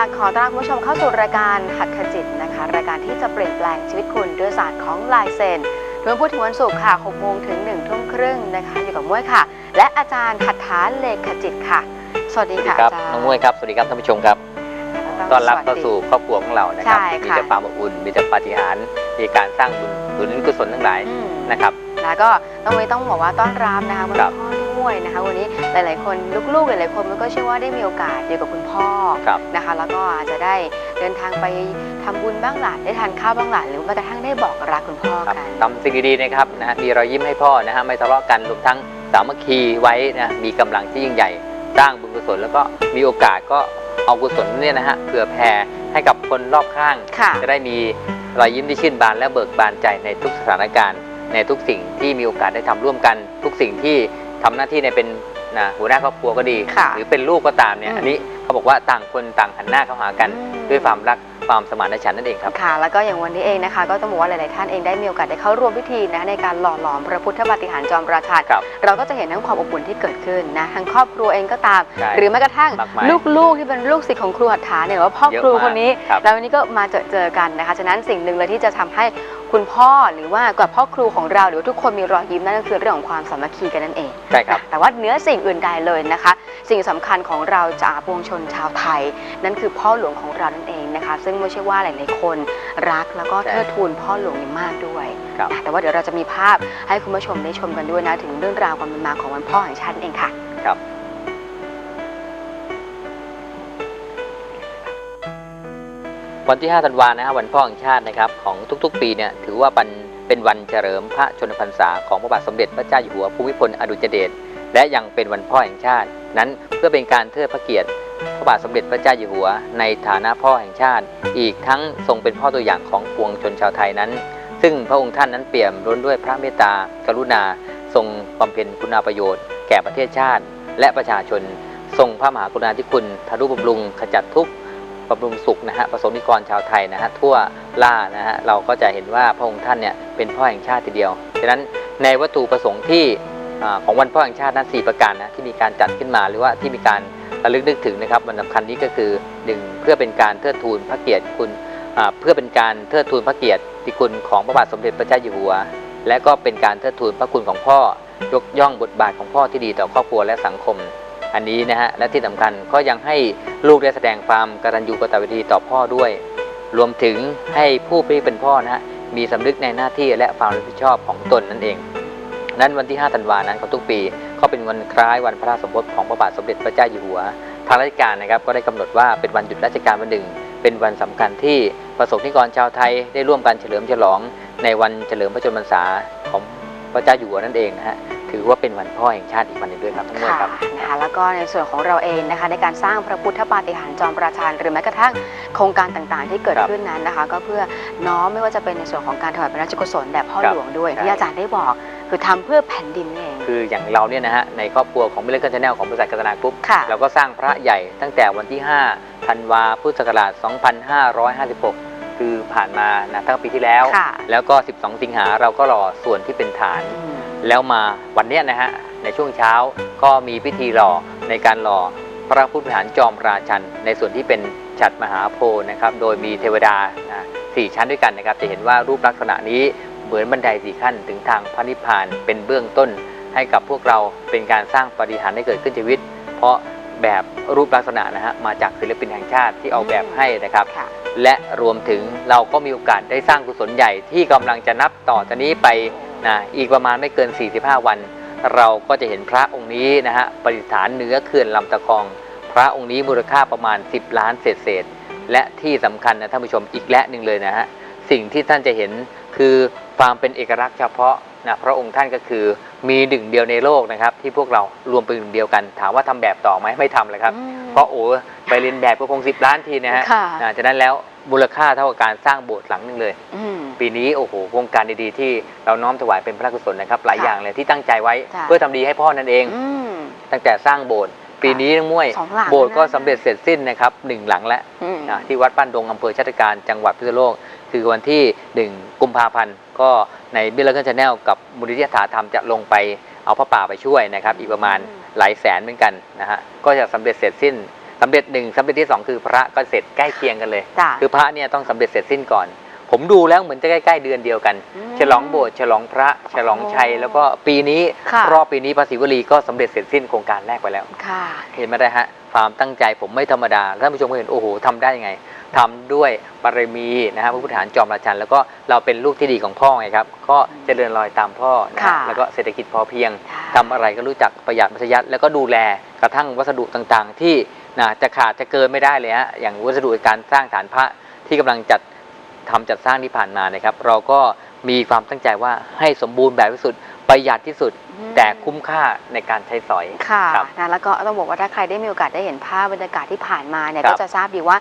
สวัสดีค่ะขอต้อนรับคุณผู้ชมเข้าสู่รายการหัตถจิตนะคะ รายการที่จะเปลี่ยนแปลงชีวิตคุณด้วยศาสตร์ของลายเซ็นทุกวันพุธถึงวันศุกร์ค่ะ6โมงถึง1ทุ่มครึ่งนะคะ อยู่กับม้วยค่ะ และอาจารย์หัตถาเลขจิตค่ะสวัสดีสวัสดีค่ะครับอาจารย์น้องมวยครับ สวัสดีครับท่านผู้ชมครับ ต้อนรับเข้าสู่ครอบครัวของเรานะครับ ใช่มีค่ะ แต่ความอบอุ่น มีแต่ปาฏิหาริย์ มีการสร้างบุญบุญกุศลทั้งหลายอืมนะครับ แล้วก็ต้องไม่ต้องบอกว่าต้อนรับนะคะคุณครับ พ่อ ด้วยนะคะ วันนี้หลาย ๆ คนลูก ๆ หลายๆคนมันก็เชื่อว่าได้มีโอกาสอยู่กับคุณพ่อครับนะคะ แล้วก็อาจจะได้เดินทางไปทำบุญบ้างหลานได้ทานข้าวบ้างหลานหรือแม้กระทั่งได้บอกรักคุณพ่อครับกันทำสิ่งดีๆนะครับนะฮะมีรอยยิ้มให้พ่อนะฮะไม่ทะเลาะกันรวมทั้งสามัคคีไว้นะมีกำลังที่ยิ่งใหญ่สร้างบุญกุศลแล้วก็มีโอกาสก็เอากุศลเนี่ยนะฮะเผื่อแผ่ให้กับคนรอบข้างค่ะจะได้มีรอยยิ้มที่ชื่นบานและเบิกบานใจในทุกสถานการณ์ ในทุกสิ่งที่มีโอกาสได้ทำร่วมกัน ทุกสิ่งที่ ทำหน้าที่ในเป็นนะหัวหน้าครอบครัวก็ดีค่ะหรือเป็นลูกก็ตามเนี่ยอืมอันนี้เขาบอกว่าต่างคนต่างหันหน้าเข้าหากันอืมด้วยความรักความสมานฉันท์นั่นเองครับค่ะ แล้วก็อย่างวันนี้เองนะคะ ก็ต้องบอกว่าหลาย ๆ ท่านเองได้มีโอกาสได้เข้าร่วมพิธีนะในการหล่อหลอมพระพุทธปาฏิหาริย์จอมราชาครับเราก็จะเห็นทั้งความอบอุ่นที่เกิดขึ้นนะทั้งครอบครัวเองก็ตามใช่หรือแม้กระทั่งมากมายลูก ๆ ที่เป็นลูกศิษย์ของครูหัตถาเนี่ยหรือว่าพ่อเยอะครูมากคนนี้ครับแล้ววันนี้ก็มาเจอเจอกันนะคะฉะนั้นสิ่งหนึ่งเลยที่จะทำให้ คุณพ่อหรือว่ากับพ่อครูของเราหรือว่าทุกคนมีรอยยิ้มนั่นก็คือเรื่องของความสามัคคีกันนั่นเองใช่ครับ แต่ว่าเหนื้อสิ่งอื่นใดเลยนะคะ สิ่งสำคัญของเราจากปวงชนชาวไทย นั่นคือพ่อหลวงของเรานั่นเองนะคะ ซึ่งไม่ใช่ว่าหลายๆคนรักแล้วก็ใช่เทิดทูนพ่อหลวงอย่างมากด้วยครับนะแต่ว่าเดี๋ยวเราจะมีภาพให้คุณผู้ชมได้ชมกันด้วยนะถึงเรื่องราวความเป็นมาของวันพ่อแห่งชาตินั่นเองค่ะครับ วันที่ 5 ธันวานะฮะวันพ่อแห่งชาตินะครับของทุกๆ ปีเนี่ยถือว่าเป็นเป็นวันเฉลิมพระชนมพรรษาของพระบาทสมเด็จพระเจ้าอยู่หัวภูมิพลอดุลยเดชและยังเป็นวันพ่อแห่งชาติ นั้นเพื่อเป็นการเทิดพระเกียรติ พระบาทสมเด็จพระเจ้าอยู่หัว ในฐานะพ่อแห่งชาติ อีกทั้งทรงเป็นพ่อตัวอย่างของปวงชนชาวไทยนั้น ซึ่งพระองค์ท่านนั้นเปี่ยมล้นด้วยพระเมตตากรุณา ทรงบำเพ็ญคุณาประโยชน์ แก่ประเทศชาติ และประชาชน ทรงพระมหากรุณาธิคุณทารุบำรุงขจัดทุกข์ บำรุงสุขนะฮะประสงนิกรชาวไทยนะฮะทั่วล่านะฮะเราก็จะเห็นว่าพระองค์ท่านเนี่ยเป็นพ่อแห่งชาติทีเดียวฉะนั้นในวัตถุประสงค์ที่ของวันพ่อแห่งชาตินั้น4ประการนะที่มีการจัดขึ้นมาหรือว่าที่มีการระลึกนึกถึงนะครับวันสำคัญนี้ก็คือหนึ่งเพื่อเป็นการเทิดทูนพระเกียรติคุณเพื่อเป็นการเทิดทูนพระเกียรติคุณของพระบาทสมเด็จพระเจ้าอยู่หัว และก็เป็นการเทิดทูนพระคุณของพ่อยกย่องบทบาทของพ่อที่ดีต่อครอบครัวและสังคม อันนี้นะฮะและที่สำคัญก็ยังให้ลูกได้แสดงความกตัญญูกตเวทีต่อพ่อด้วย รวมถึงให้ผู้ที่เป็นพ่อนะฮะมีสำนึกในหน้าที่และความรับผิดชอบของตนนั่นเอง นั้นวันที่ 5 ธันวานั้นของทุกปี ก็เป็นวันคล้ายวันพระราชสมภพของพระบาทสมเด็จพระเจ้าอยู่หัว ทางราชการนะครับก็ได้กำหนดว่าเป็นวันหยุดราชการวันหนึ่ง เป็นวันสำคัญที่ประสบนิกรชาวไทยได้ร่วมกันเฉลิมฉลอง ในวันเฉลิมพระชนมพรรษาของพระเจ้าอยู่หัวนั่นเองนะฮะ ถือว่าเป็นวันพ่อแห่งชาติอีกวันหนึ่งด้วยครับทั้งหมดค่ะครับ นะคะแล้วก็ในส่วนของเราเองนะคะในการสร้างพระพุทธปาฏิหาริย์จอมราชาหรือแม้กระทั่งโครงการต่างๆ ที่เกิดครับขึ้นนั้นนะคะ ก็เพื่อน้อมไม่ว่าจะเป็นในส่วนของการถวายเป็นราชกุศลแด่พ่อครับหลวงด้วยใช่ที่อาจารย์ได้บอก คือทำเพื่อแผ่นดินนี่เองคืออย่างเราเนี่ยนะฮะในครอบครัวของมิเลเกอร์ชาแนลของบริษัทกัตนากรุ๊ปค่ะเราก็สร้างพระใหญ่ตั้งแต่วันที่5ธันวาพุทธศักราช 2556คือผ่านมานะตั้งปีที่แล้วค่ะแล้วก็ 12 สิงหาเราก็รอส่วนที่เป็นฐานอืม แล้วมาวันเนี้ยนะฮะในช่วงเช้าก็มีพิธีหล่อในการหล่อพระพุทธวิหารจอมราชัน ในส่วนที่เป็นฉัดมหาโพธิ์นะครับโดยมีเทวดานะสี่ชั้นด้วยกันนะครับ จะเห็นว่ารูปลักษณะนี้เหมือนบันไดสี่ขั้นถึงทางพระนิพพานเป็นเบื้องต้น ให้กับพวกเราเป็นการสร้างปาฏิหารย์ให้เกิดขึ้นชีวิต เพราะแบบรูปลักษณะนะฮะมาจากศิลปินแห่งชาติที่ออกแบบให้นะครับค่ะและรวมถึงเราก็มีโอกาสได้สร้างกุศลใหญ่ที่กำลังจะนับต่อจากนี้ไป นะอีกประมาณไม่เกิน 45 วัน เราก็จะเห็นพระองค์นี้นะฮะประดิษฐานเหนือเขื่อนลำตะคอง พระองค์นี้มูลค่าประมาณ 10 ล้านเศษเศษๆและที่สำคัญนะท่านผู้ชมอีกและหนึ่งเลยนะฮะสิ่งที่ท่านจะเห็นคือความเป็นเอกลักษณ์เฉพาะนะพระองค์ท่านก็คือมีหนึ่งเดียวในโลกนะครับ ที่พวกเรารวมเป็นหนึ่งเดียวกัน ถามว่าทำแบบต่อไหมไม่ทำเลยครับอืมเพราะโอ้ไปเรียนแบบก็คงสิบล้านทีนะฮะค่ะอ่าจากนั้นแล้ว มูลค่าเท่ากับการสร้างโบสถ์หลังหนึ่งเลยอืมปีนี้โอ้โหโครงการดีๆ ที่เราน้อมถวายเป็นพระราชกุศลนะครับหลายค่ะอย่างเลยที่ตั้งใจไว้จ้ะเพื่อทำดีให้พ่อนั่นเองอืมตั้งแต่สร้างโบสถ์ปีนี้น้องมุ้ยสองหลังโบสถ์ก็แล้วนะสำเร็จเสร็จสิ้นนะครับหนึ่งหลังแล้วอืมอ่าที่วัดบ้านดงอำเภอชัตการจังหวัดพิษณุโลก คือวันที่1กุมภาพันธ์ก็ในบิลเลอร์ชาแนลกับมูลนิธิถาธรรมจะลงไปเอาพระป่าไปช่วยนะครับ อีกประมาณหลายแสนเหมือนกันนะฮะก็จะสำเร็จเสร็จสิ้น สำเร็จหนึ่งสำเร็จที่สองคือพระก็เสร็จใกล้เคียงกันเลย จ้ะ คือพระเนี่ยต้องสำเร็จเสร็จสิ้นก่อน ผมดูแล้วเหมือนจะใกล้ๆเดือนเดียวกันมฉลองโบสถ์ฉลองพระ ฉลองชัยโอ้แล้วก็ปีนี้ค่ะ รอบปีนี้ภาษีวลีก็สำเร็จเสร็จสิ้นโครงการแรกไปแล้ว ค่ะ เห็นไหมได้ฮะความตั้งใจผมไม่ธรรมดาท่านผู้ชมก็เห็นโอ้โหทำได้ยังไงทำด้วยบารมีนะฮะพระพุทธฐานจอมราชัน แล้วก็เราเป็นลูกที่ดีของพ่อไงครับ ก็เจริญรอยตามพ่อนะฮะค่ะ แล้วก็เศรษฐกิจพอเพียง ทำอะไรก็รู้จักประหยัดมัธยัติแล้วก็ดูแลกระทั่งวัสดุต่างๆ ที่ นะจะขาดจะเกินไม่ได้เลยฮะอย่างวัสดุในการสร้างฐานพระที่กำลังจัดทำจัดสร้างที่ผ่านมานะครับ เราก็มีความตั้งใจว่าให้สมบูรณ์แบบที่สุดประหยัดที่สุดอืมแต่คุ้มค่าในการใช้สอยค่ะครับนะแล้วก็ต้องบอกว่าถ้าใครได้มีโอกาสได้เห็นภาพบรรยากาศที่ผ่านมาเนี่ยครับก็จะทราบดีว่า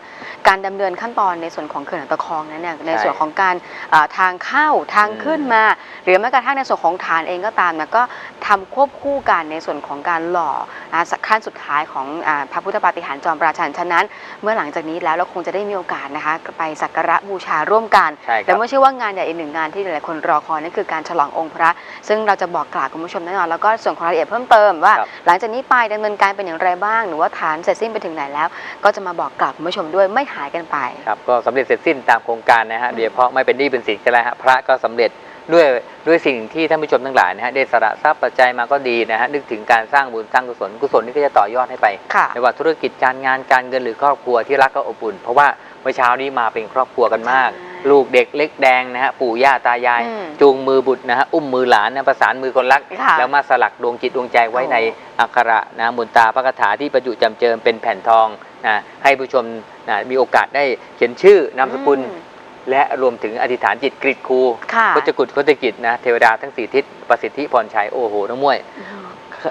การดำเนินขั้นตอนในส่วนของเขื่อนตะคองนั้นเนี่ยในส่วนของการอ่าทางเข้าทางอืมขึ้นมา หรือแม้กระทั่งในส่วนของฐานเองก็ตามนะก็ทำควบคู่กันในส่วนของการหล่อนะสัก ขั้นสุดท้ายของอาพระพุทธปาฏิหาริย์จอมราชันฉะนั้น เมื่อหลังจากนี้แล้วเราคงจะได้มีโอกาสนะคะไปสักการะบูชาร่วมกันใช่คแต่รับไม่เชื่อว่างานใหญ่อีกหนึ่งงานที่หลายๆคนรอคอยนั่นคือการฉลององค์พระ ซึ่งเราจะบอกกล่าวคุณผู้ชมแน่นอนแล้วก็ส่วนของรายละเอียดเพิ่มเติมว่าครับหลังจากนี้ไปดำเนินการเป็นอย่างไรบ้าง หรือว่าฐานเสร็จสิ้นไปถึงไหนแล้ว ก็จะมาบอกกล่าวคุณผู้ชมด้วยไม่หายกันไปครับก็สำเร็จเสร็จสิ้นตามโครงการนะฮะโดยเฉพาะไม่เป็นหนี้เป็นสินกันแล้วฮะพระก็สำเร็จ ด้วยด้วยสิ่งที่ท่านผู้ชมทั้งหลายนะฮะได้สละทรัพย์ปัจจัยมาก็ดีนะฮะนึกถึงการสร้างบุญสร้างกุศลกุศลนี่ก็จะต่อยอดให้ไปค่ะ ไม่ว่าธุรกิจการงานการเงินหรือครอบครัวที่รักก็อบอุ่น เพราะว่าเมื่อเช้านี้มาเป็นครอบครัวกันมากใช่ลูกเด็กเล็กแดงนะฮะปู่ย่าตายาย อืมจูงมือบุตรนะฮะอุ้มมือหลานนะประสานมือคนรัก ค่ะแล้วมาสลักดวงจิตดวงใจไว้โอ้ ในอักขระนะมนตราพระคาถาที่ประจุจำเจิมเป็นแผ่นทองนะให้ผู้ชมนะมีโอกาสได้เขียนชื่อนามสกุลอืม และรวมถึงอธิษฐานจิตกริดครูค่ะโคจกุฎโคจกิจนะเทวดาทั้งสี่ทิศประสิทธิพรชัยโอ้โหน้องมวยอืม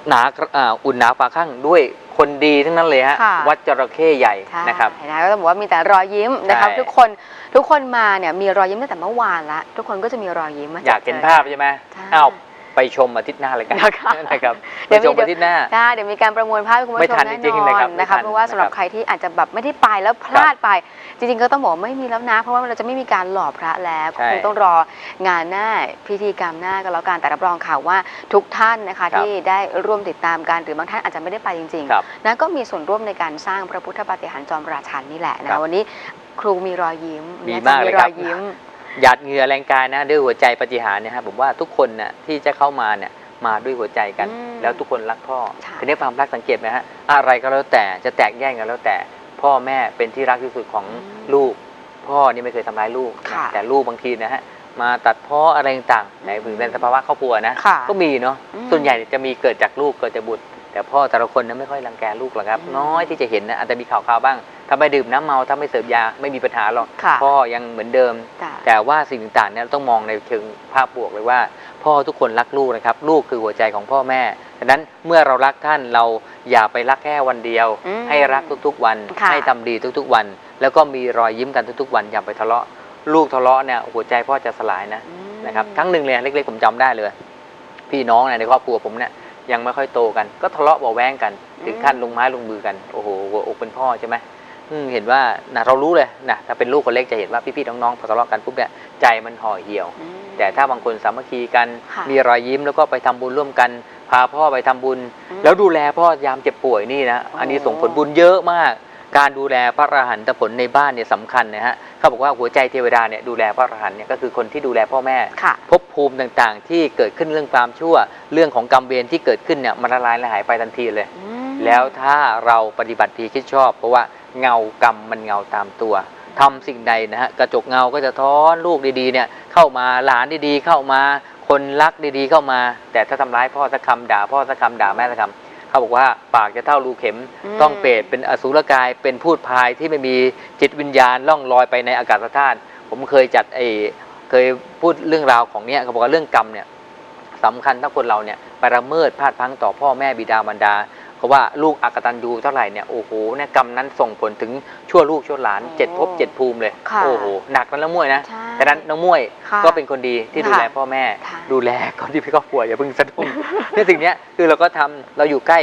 หนาอ่าอุ่นหนาฝาข้างด้วยคนดีทั้งนั้นเลยฮะค่ะวัดจระเข้ใหญ่ใช่นะครับนะก็ต้องบอกว่ามีแต่รอยยิ้มนะครับใช่ทุกคนทุกคนมาเนี่ยมีรอยยิ้มตั้งแต่เมื่อวานละทุกคนก็จะมีรอยยิ้มมอยากเห็นภาพใช่ไหมใช่อ้าว ไปชมอาทิตย์หน้าเลยกันนะคะนะครับเดี๋ไปยวมีชมอาทิตย์หน้าได้เดี๋ยวมีการประมวลภาพให้คุณผู้ไม่ชมทันแน่จริงนๆนะอครันบนะคะไม่ทันเพราะว่าสำหรับนะครับใครที่อาจจะแบบไม่ได้ไปแล้วพลาดไป จริงๆก็ต้องบอกว่าไม่มีแล้วนะ เพราะว่าเราจะไม่มีการหล่อพระแล้วใช่คงต้องรองานหน้าพิธีกรรมหน้าก็แล้วกันแต่รับรองข่าวว่าทุกท่านนะคะครับที่ได้ร่วมติดตามกันหรือบางท่านอาจจะไม่ได้ไปจริงครับๆนะก็มีส่วนร่วมในการสร้างพระพุทธปาฏิหาริย์จอมราชันนี่แหละครันะบวันนี้ครูมีรอยยิ้มดีนะมากจะเลยรครัอบยยิ้ม หยาดเหงื่อแรงกายนะด้วยหัวใจปฏิหารย์เนะครับผมว่าทุกคนน่ะที่จะเข้ามาเนี่ยมาด้วยหัวใจกันอืมแล้วทุกคนรักพ่อใช่ทีนี้ความรักสังเกตไหมฮะอะไรก็แล้วแต่จะแตกแยกกันแล้วแต่ พ่อแม่เป็นที่รักที่สุดของลูก พ่อนี่ไม่เคยทำร้ายลูกค่ะแต่ลูกบางทีนะฮะมาตัดพ้ออะไรต่างๆในถึงในสภาวะครอบครัวนะค่ะก็มีเนาะอืมส่วนใหญ่จะมีเกิดจากลูกเกิดจากบุตร แต่พ่อแต่ละคนนั้นไม่ค่อยรังแกลูกหรอกครับอืมน้อยที่จะเห็นนะอาจจะมีข่าวๆบ้าง ถ้าไม่ดื่มน้ำเมาถ้าไม่เสพยาไม่มีปัญหาหรอกค่ะพ่อยังเหมือนเดิมจ้ะแต่ว่าสิ่งต่างๆเนี่ยเราต้องมองในเชิงภาพบวกเลยว่า พ่อทุกคนรักลูกนะครับ ลูกคือหัวใจของพ่อแม่ดังนั้นเมื่อเรารักท่านเราอย่าไปรักแค่วันเดียวอืมให้รักทุกๆวันค่ะให้ทำดีทุกๆวัน แล้วก็มีรอยยิ้มกันทุกๆ วันอย่าไปทะเลาะ ลูกทะเลาะเนี่ยหัวใจพ่อจะสลายนะอืมนะครับครั้งหนึ่งเลยเล็กๆผมจำได้เลย พี่น้องเนี่ยในครอบครัวผมเนี่ยยังไม่ค่อยโตกัน ก็ทะเลาะเบาะแว้งกัน ถึงขั้นลงไม้ลงมือกัน โอ้โหหัวอกเป็นพ่อใช่ไหมอืม เห็นว่านะเรารู้เลยนะถ้าเป็นลูกคนเล็กจะเห็นว่าพี่ๆน้องๆพอทะเลาะกันปุ๊บเนี่ยใจมันห่อเหี่ยวอืมแต่ถ้าบางคนสามัคคีกันค่ะมีรอยยิ้มแล้วก็ไปทำบุญร่วมกัน พาพ่อไปทำบุญอืมแล้วดูแลพ่อยามเจ็บป่วยนี่นะโอ้อันนี้ส่งผลบุญเยอะมาก การดูแลพระอรหันตผลในบ้านเนี่ยสำคัญนะฮะเขาบอกว่าหัวใจเทวดาเนี่ยดูแลพระอรหันต์เนี่ยก็คือคนที่ดูแลพ่อแม่ค่ะภพภูมิต่างๆ ที่เกิดขึ้นเรื่องความชั่ว เรื่องของกรรมเวรที่เกิดขึ้นเนี่ยมันละลายละหายไปทันทีเลยอืมแล้วถ้าเราปฏิบัติดีคิดชอบ เพราะว่า เงากรรมมันเงาตามตัวทำสิ่งใดนะฮะกระจกเงาก็จะท้อนลูกดีๆเนี่ยเข้ามาหลานดีๆเข้ามาคนรักดีๆเข้ามา แต่ถ้าทำร้ายพ่อสักคำด่าพ่อสักคำด่าแม่สักคำเขาบอกว่าปากจะเท่ารูเข็มอืมต้องเปรตเป็นอสุรกายเป็นพูดพายที่ไม่มีจิตวิญญาณล่องลอยไปในอากาศธาตุผมเคยจัดไอเคยพูดเรื่องราวของเนี้ยเขาบอกว่าเรื่องกรรมเนี่ยสำคัญถ้าคนเราเนี่ยไปละเมิดพลาดพลั้งต่อพ่อแม่บิดามารดา เพราะว่าลูกอักตันยูเท่าไหร่เนี่ยโอ้โหเนี่ยกรรมนั้นส่งผลถึงชั่วลูกชั่วหลานโอ้เจ็ดภพเจ็ดภูมิเลยค่ะโอ้โหหนักนั้นแล้วมวยนะใช่ดังนั้นน้องมวยค่ะก็เป็นคนดีที่ดูแลค่ะพ่อแม่ค่ะดูแลคนที่พี่ครอบครัวอย่าเพิ่งสะดุ้งเนี่ยสิ่งเนี้ยคือเราก็ทำเราอยู่ใกล้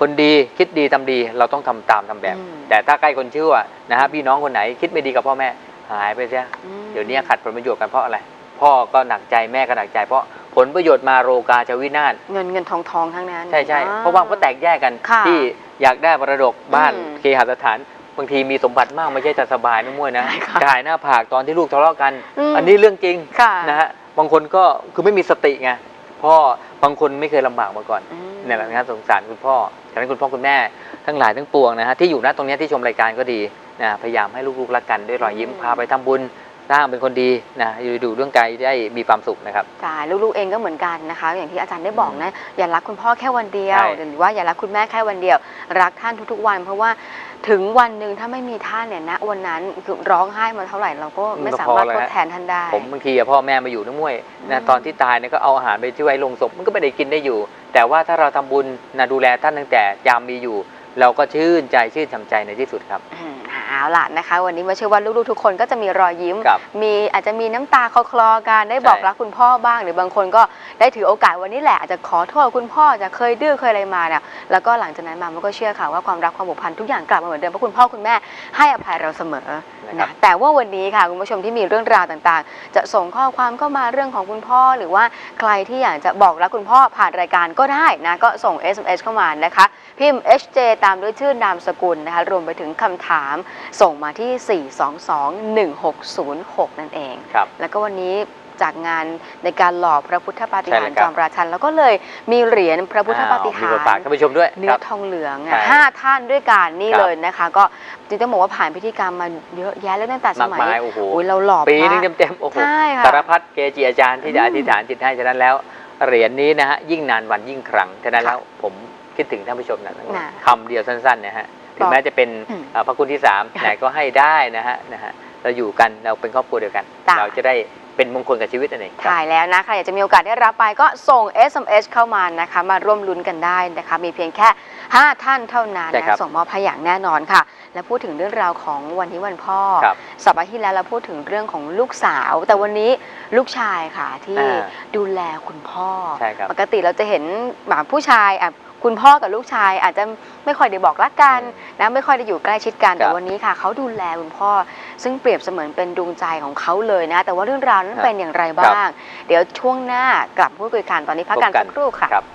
คนดีคิดดีทำดีเราต้องทำตามทำแบบอืมแต่ถ้าใกล้คนชั่วนะฮะพี่น้องคนไหนคิดไม่ดีกับพ่อแม่หายไปเสียอืมเดี๋ยวนี้ขัดผลประโยชน์กันเพราะอะไรพ่อก็หนักใจแม่ก็หนักใจเพราะผ ลประโยชน์มาโรกาจะวินาศเงินเงินทองทองทั้งนั้นใช่ใช่อ่เพราะว่ามันก็แตกแยกกันค่ะที่อยากได้มรดกบ้านอืมเคหสถานบางทีมีสมบัติมากไม่ใช่จะสบายนะมั่วยนะใช่ค่ะจ่ายหน้าผากตอนที่ลูกทะเลาะกันมอันนี้เรื่องจริงค่ะนะฮะบางคนก็คือไม่มีสติไงพ่อบางคนไม่เคยลำบากมาก่อนอืมเนี่ยแหละนะครับสงสารคุณพ่อฉะนั้นคุณพ่อคุณแม่ทั้งหลายทั้งปวงนะฮะที่อยู่ณตรงเนี้ยที่ชมรายการก็ดีนะพยายามให้ลูกๆรักกันด้วยรอยยิ้มอืมพาไปทำบุญส ร้างเป็นคนดีนะอยู่ดูเรื่องกายได้มีความสุขนะครับใช่ลูกๆเองก็เหมือนกันนะคะ อย่างที่อาจารย์ได้บอกนะอย่ารักคุณพ่อแค่วันเดียวใช่หรือว่าอย่ารักคุณแม่แค่วันเดียว รักท่านทุกๆวัน เพราะว่าถึงวันหนึ่งถ้าไม่มีท่านเนี่ยณวันนั้นคือร้องไห้มาเท่าไหร่เราก็ไม่สามารถทดแทนท่านได้ ผมบางทีอะพ่อแม่มาอยู่น้ำมวยอืนะมตอนที่ตายเนี่ยก็เอาอาหารไปที่ไว้ลงศพมันก็ไม่ได้กินได้อยู่ แต่ว่าถ้าเราทำบุญนะดูแลท่านตั้งแต่ยามมีอยู่ เราก็ชื่นใจชื่นชำใจในที่สุดครับอืม เอาล่ะนะคะ วันนี้มาเชื่อว่าลูกๆทุกคนก็จะมีรอยยิ้ม ครับมีอาจจะมีน้ำตาคลอคลอๆกันได้บอกใช่รักคุณพ่อบ้าง หรือบางคนก็ได้ถือโอกาสวันนี้แหละอาจจะขอโทษคุณพ่อจะเคยดื้อเคยอะไรมาเนี่ยแล้วก็หลังจากนั้นมามันก็เชื่อค่ะว่าความรักความผูกพันทุกอย่างกลับมาเหมือนเดิมเพราะคุณพ่อคุณแม่ให้อภัยเราเสมอ นะครับ นะแต่ว่าวันนี้ค่ะคุณผู้ชมที่มีเรื่องราวต่างๆ จะส่งข้อความเข้ามาเรื่องของคุณพ่อ หรือว่าใครที่อยากจะบอกรักคุณพ่อผ่านรายการก็ได้นะก็ส่ง SMS เข้ามานะคะ พิมพ์ HJ ตามด้วยชื่อนามสกุลนะคะรวมไปถึงคำถามส่งมาที่ 4221606 นั่นเอง ครับ แล้วก็วันนี้จากงานในการหล่อพระพุทธปาฏิหาใช่ริเลยย์ครัจบ อมราชัน แล้วก็เลยมีเหรียญพระพุทธปาฏิอ้วหามีริมาฝากย์ ท่านผู้ชมด้วย เนื้คอรับทองเหลืองใช่อะห้าท่านด้วยกันนี่ครับเลยนะคะ ก็จริงๆต้องบอกว่าผ่านพิธีกรรมมาเยอะแยะแล้วตั้งแต่สมากมัยมายโอ้โหโอ้ยเราหล่อปีพระนึงเต็มๆโอ้โหใช่ค่ะสารพัดเกจิอาจารย์ที่จะอืมอธิษฐานจิตให้ฉะนั้นแล้วเหรียญนี้นะฮะยิ่งนานวันยิ่งครั้งฉะนั้นค่ะแล้วผม คิดถึงท่านผู้ชมนะน่ะคำเดียวสั้นๆนะฮะถึบงอกแม้จะเป็นอืมเอ่อพระคุณที่สามค่ะไหนก็ให้ได้นะฮะนะฮะเราอยู่กันเราเป็นครอบครัวเดียวกันจ้ะเราจะได้เป็นมงคลกับชีวิตนั่นเองครับถ่ายแล้วนะใครอยากจะมีโอกาสได้รับไปก็ส่ง SMS เข้ามานะคะ มาร่วมลุ้นกันได้นะคะ มีเพียงแค่ 5 ท่านเท่านั้นใช่ครับนะส่งมอบให้อย่างแน่นอนค่ะ และพูดถึงเรื่องราวของวันนี้วันพ่อครับสัปดาห์ที่แล้วเราพูดถึงเรื่องของลูกสาว แต่วันนี้ลูกชายค่ะที่อ่าดูแลคุณพ่อใช่ครับปกติเราจะเห็นแบบผู้ชายอะ คุณพ่อกับลูกชายอาจจะไม่ค่อยได้บอกรักกันอืมนะไม่ค่อยได้อยู่ใกล้ชิดกันคแต่รับวันนี้ค่ะเขาดูแลคุณพ่อ ซึ่งเปรียบเสมือนเป็นดวงใจของเขาเลยนะ แต่ว่าเรื่องราวนั้นครับเป็นอย่างไรบ้าง เดี๋ยวช่วงหน้ากลับพูดคุยกันตอนนี้พักกันพบกันสักครู่ค่ะครับ